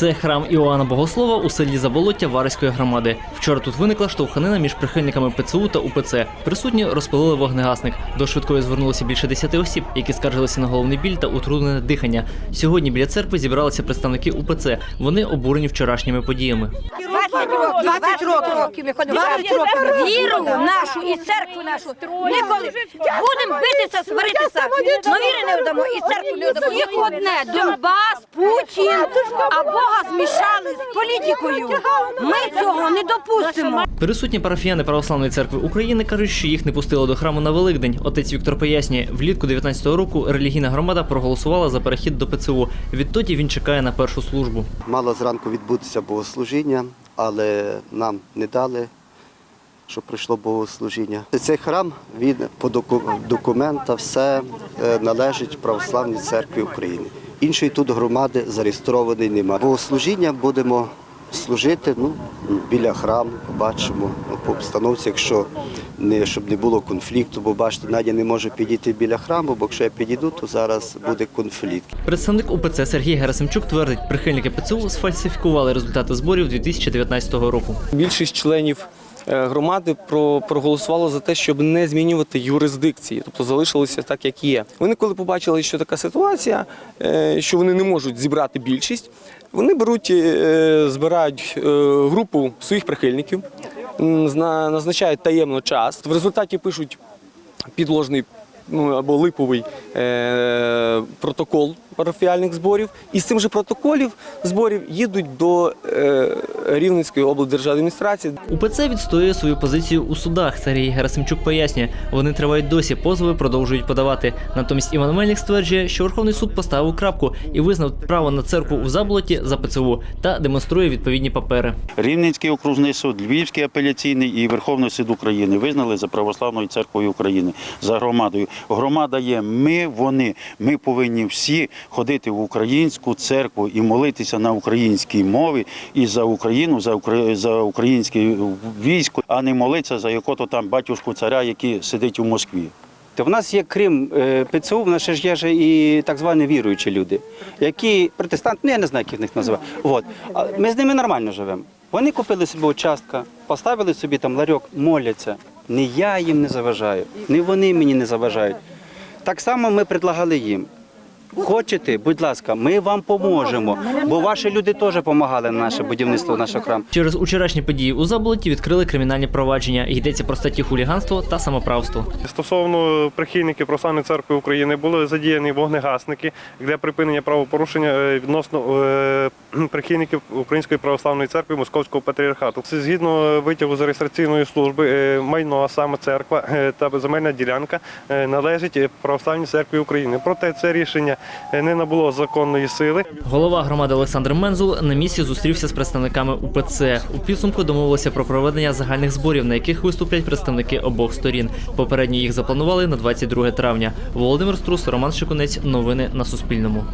Це храм Іоанна Богослова у селі Заболоття Вареської громади. Вчора тут виникла штовханина між прихильниками ПЦУ та УПЦ. Присутні розпилили вогнегасник. До швидкої звернулося більше десяти осіб, які скаржилися на головний біль та утруднене дихання. Сьогодні біля церкви зібралися представники УПЦ. Вони обурені вчорашніми подіями. 20 років, років ми ходимо. 20 років. Віру нашу і церкву нашу. Ніколи. Будемо битися, сваритися. Но віри не вдамо і церкву не вдамо. Їх одне. Донбас, Путін, а Бога змішали з політикою. Ми цього не допустимо. Присутні парафіяни Православної церкви України кажуть, що їх не пустили до храму на Великдень. Отець Віктор пояснює, влітку 19-го року релігійна громада проголосувала за перехід до ПЦУ. Відтоді він чекає на першу службу. Мало зранку відбутися богослужіння, але нам не дали, щоб прийшло богослужіння. Цей храм він по доку- документах все е, належить Православній церкві України. Іншої тут громади зареєстрованої немає. Богослужіння будемо служити ну, біля храму, побачимо по обстановці, якщо не щоб не було конфлікту, бо бачите, Надя не може підійти біля храму, бо якщо я підійду, то зараз буде конфлікт. Представник УПЦ Сергій Герасимчук твердить, прихильники ПЦУ сфальсифікували результати зборів 2019 року. Більшість членів е, громади про проголосувало за те, щоб не змінювати юрисдикції, тобто залишилося так, як є. Вони, коли побачили, що така ситуація, е, що вони не можуть зібрати більшість, вони беруть, е, збирають е, групу своїх прихильників, назначають таємно час. В результаті пишуть підложний ну, або липовий е, протокол парафіальних зборів. І з цим же протоколів зборів їдуть до е, Рівненської облдержадміністрації. УПЦ відстоює свою позицію у судах. Сергій Герасимчук пояснює, вони тривають досі, позови продовжують подавати. Натомість Іван Мельник стверджує, що Верховний суд поставив крапку і визнав право на церкву у заболоті за ПЦУ та демонструє відповідні папери. Рівненський окружний суд, Львівський апеляційний і Верховний суд України визнали за православною церквою України за громадою. Громада є ми, вони. Ми повинні всі ходити в українську церкву і молитися на українській мові і за Україну, за за українське військо, а не молитися за якого там батюшку царя, який сидить у Москві. Та в нас є крім е, ПЦУ, в нас ж є ж і так звані віруючі люди, які протестанти, ну я не знаю, як їх них називати. От. Ми з ними нормально живемо. Вони купили собі участка, поставили собі там ларьок, моляться. Ні я їм не заважаю, ні вони мені не заважають. Так само ми предлагали їм. Хочете, будь ласка, ми вам поможемо, бо ваші люди теж допомагали на наше будівництво нашого храму. Через учорашні події у заболоті відкрили кримінальні провадження. Йдеться про статті хуліганство та самоправство. Стосовно прихильників Православної церкви України були задіяні вогнегасники для припинення правопорушення е, відносно е, прихильників Української православної церкви Московського патріархату. Це згідно витягу з реєстраційної служби е, майно, саме церква е, та земельна ділянка е, належить Православній церкві України. Проте це рішення не набуло законної сили. Голова громади Олександр Мензул на місці зустрівся з представниками УПЦ. У підсумку домовилися про проведення загальних зборів, на яких виступлять представники обох сторін. Попередньо їх запланували на 22 травня. Володимир Струс, Роман Шикунець. Новини на Суспільному.